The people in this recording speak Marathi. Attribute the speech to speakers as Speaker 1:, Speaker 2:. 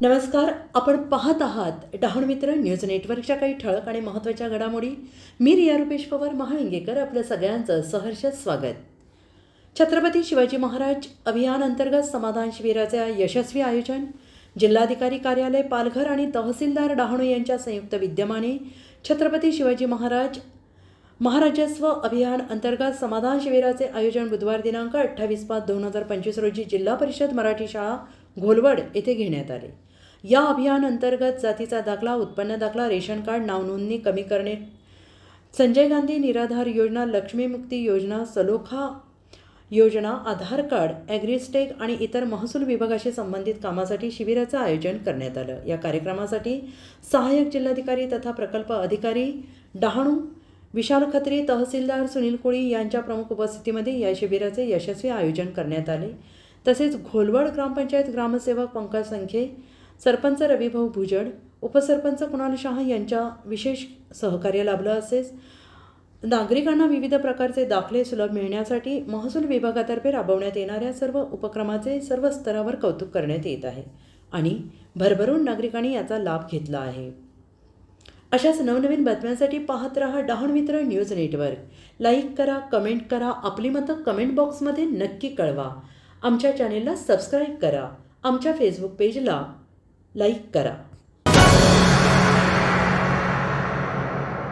Speaker 1: नमस्कार आपण पाहत आहात डहाण मित्र न्यूज नेटवर्कच्या काही ठळक आणि महत्त्वाच्या घडामोडी. मी रिया रुपेश पवार महाळिंगेकर आपल्या सगळ्यांचं सहर्ष स्वागत. छत्रपती शिवाजी महाराज अभियान अंतर्गत समाधान शिबिराचे यशस्वी आयोजन. जिल्हाधिकारी कार्यालय पालघर आणि तहसीलदार डहाणू यांच्या संयुक्त विद्यमाने छत्रपती शिवाजी महाराज महाराजस्व अभियान अंतर्गत समाधान शिबिराचे आयोजन बुधवार दिनांक अठ्ठावीस पाच दोन हजार पंचवीस रोजी जिल्हा परिषद मराठी शाळा घोलवड येथे घेण्यात आले. या अभियान अंतर्गत जातीचा दाखला उत्पन्न दाखला रेशन कार्ड नावनोंदणी कमी करणे. संजय गांधी निराधार योजना लक्ष्मीमुक्ती योजना सलोखा योजना आधार कार्ड ॲग्रिस्टेक आणि इतर महसूल विभागाशी संबंधित कामासाठी शिबिराचं आयोजन करण्यात आलं. या कार्यक्रमासाठी सहाय्यक जिल्हाधिकारी तथा प्रकल्प अधिकारी डहाणू विशाल खत्री तहसीलदार सुनील कोळी यांच्या प्रमुख उपस्थितीमध्ये या शिबिराचे यशस्वी आयोजन करण्यात आले. तसेच घोलवड ग्रामपंचायत ग्रामसेवक पंकज संखे सरपंच रविभाऊ भुजड उपसरपंच कुणाल शाह यांच्या विशेष सहकार्य लाभलं असेच. नागरिकांना विविध प्रकारचे दाखले सुलभ मिळण्यासाठी महसूल विभागातर्फे राबवण्यात येणाऱ्या सर्व उपक्रमाचे सर्व स्तरावर कौतुक करण्यात येत आहे आणि भरभरून नागरिकांनी याचा लाभ घेतला आहे. अशाच नवनवीन बातम्यांसाठी पाहत रहा Dahan Mitra news network. Like करा कमेंट करा आपली मतं कमेंट बॉक्समध्ये नक्की कळवा. आमच्या चॅनेलला सबस्क्राईब करा. आमच्या फेसबुक पेजला लाईक करा